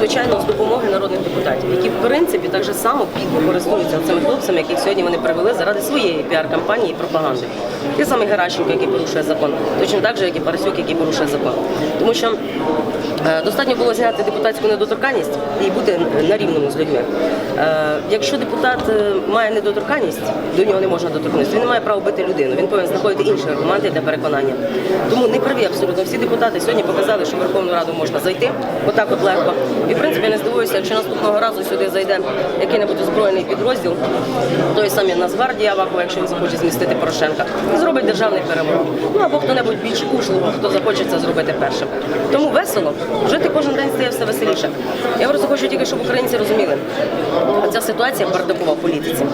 Звичайно, з допомоги народних депутатів, які в принципі так же само підло користуються цими хлопцями, яких сьогодні вони привели заради своєї піар-кампанії і пропаганди. Ті самий Геращенко, який порушує закон, точно так же, як і Парасюк, який порушує закон. Тому що е, достатньо було зняти депутатську недоторканність і бути на рівному з людьми. Е, якщо депутат е, має недоторканність, до нього не можна доторкнутися. Він не має права бити людину. Він повинен знаходити інші аргументи для переконання. Тому не праві абсолютно всі депутати сьогодні показали, що в Верховну Раду можна зайти отак от легко. І в принципі не здивуюся, якщо наступного разу сюди зайде який-небудь озброєний підрозділ, той самий Нацгвардія Авакова, якщо він захоче змістити Порошенка, зробить державний переворот. Ну або хто-небудь більш ушлого, хто захоче це зробити першим. Тому весело, жити кожен день стає все веселіше. Я просто хочу тільки, щоб українці розуміли, ця ситуація бардакова в політиці.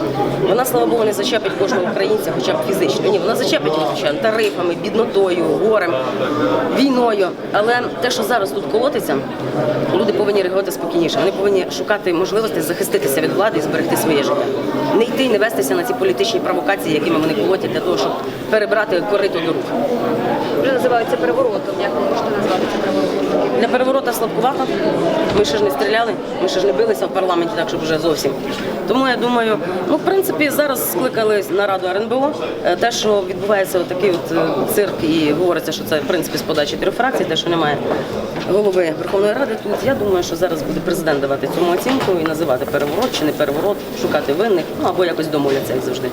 Вона, слава Богу, не зачепить кожного українця, хоча б фізично. Ні, вона зачепить звичайно тарифами, біднотою, горем, війною. Але те, що зараз тут колотиться, люди повинні реагувати спокійніше. Вони повинні шукати можливості захиститися від влади і зберегти своє життя. Не йти і не вестися на ці політичні провокації, якими вони колотять для того, щоб перебрати корито до рук. Вже називаються переворотом. Як ви можете назвати це слабкувато. Ми ще ж не стріляли, ми ще ж не билися в парламенті, так щоб вже зовсім. Тому я думаю, ну в принципі зараз скликали нараду РНБО. Е, Те, що відбувається такий от е, цирк, і говориться, що це в принципі з подачі трьох фракцій, те, що немає голови Верховної Ради тут. Я думаю, що зараз буде президент давати цьому оцінку і називати переворот чи не переворот, шукати винних, ну або якось домовляться, як завжди.